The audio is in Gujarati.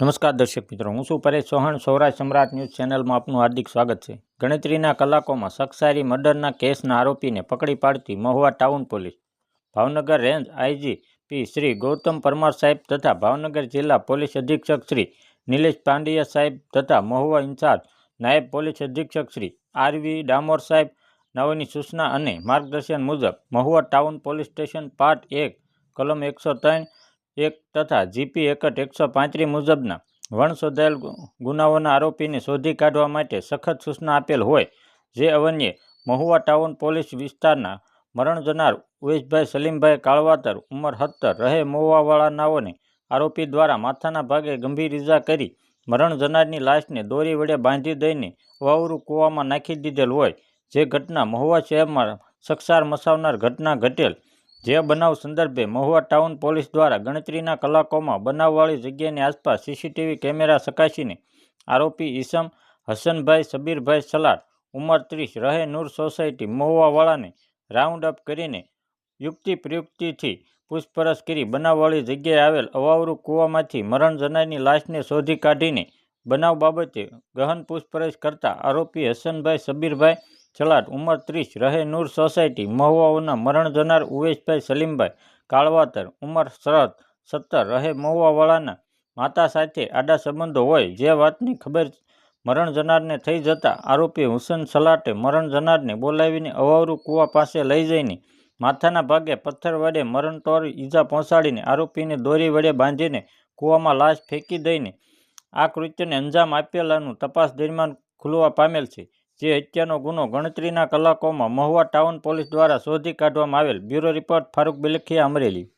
નમસ્કાર દર્શક મિત્રો, હું છું પરેશ ચૌહાણ. સૌરાષ્ટ્ર સમ્રાટ ન્યૂઝ ચેનલમાં આપનું હાર્દિક સ્વાગત છે. ગણતરીના કલાકોમાં સક્ષારી મર્ડરના કેસના આરોપીને પકડી પાડતી Mahuva town police. Bhavnagar range I G P Shri Gautam Parmar સાહેબ તથા ભાવનગર જિલ્લા પોલીસ અધિક્ષક શ્રી નિલેશ પાંડિયા સાહેબ તથા મહુવા ઇન્ચાર્જ નાયબ પોલીસ અધિક્ષક શ્રી આરવી ડામોર સાહેબ, નવની સૂચના અને માર્ગદર્શન મુજબ Mahuva town police station part એક, કલમ એકસો ત્રણ એક તથા જીપી એકટ એકસો પાંત્રીસ મુજબના વણશોધાયેલ શોધાયેલ ગુનાઓના આરોપીને શોધી કાઢવા માટે સખત સૂચના આપેલ હોય, જે અવન્યે મહુવા ટાઉન પોલીસ વિસ્તારના મરણ જનાર ઉવેશભાઈ સલીમભાઈ કાળવાતર ઉંમર સત્તર, રહે મહુવાવાળા નાઓને આરોપી દ્વારા માથાના ભાગે ગંભીર ઇજા કરી મરણ જનારની લાશને દોરી વડે બાંધી દઈને વાવરું કૂવામાં નાખી દીધેલ હોય, જે ઘટના મહુવા શહેરમાં સકસાર મસાવનાર ઘટના ઘટેલ જે બનાવ સંદર્ભે મહુવા ટાઉન પોલીસ દ્વારા ગણતરીના કલાકોમાં બનાવવાળી જગ્યાની આસપાસ સીસીટીવી કેમેરા ચકાસીને આરોપી ઈસમ હસનભાઈ સબીરભાઈ સલાડ, ઉંમર ત્રીસ, રહે નૂર સોસાયટી મહુવાવાળાને રાઉન્ડ અપ કરીને યુક્તિ પ્રયુક્તિથી પૂછપરછ કરી બનાવવાળી જગ્યાએ આવેલ અવાવરું કૂવામાંથી મરણ જનારની લાશને શોધી કાઢીને બનાવ બાબતે ગહન પૂછપરછ કરતા આરોપી હસનભાઈ સબીરભાઈ છલાટ ઉંમર ત્રીસ, રહે નૂર સોસાયટી, મહુવાઓના મરણ જનાર ઉવેશભાઈ સલીમભાઈ કાળવાતર, ઉંમર શરદ સત્તર, રહે મહુવાવાળાના માતા સાથે આડા સંબંધો હોય જે વાતની ખબર મરણ જનારને થઈ જતાં આરોપી હુસન સલાટે મરણ જનારને બોલાવીને અવાવરું કૂવા પાસે લઈ જઈને માથાના ભાગે પથ્થર વડે મરણતોર ઈજા પહોંચાડીને આરોપીને દોરી વડે બાંધીને કૂવામાં લાશ ફેંકી દઈને આ કૃત્યને અંજામ આપેલાનું તપાસ દરમિયાન ખુલવા પામેલ છે. જે હત્યાનો ગુનો ગણતરીના કલાકોમાં મહુવા ટાઉન પોલીસ દ્વારા શોધી કાઢવામાં આવેલ બ્યુરો રિપોર્ટ ફારૂક બિલખિયા અમરેલી.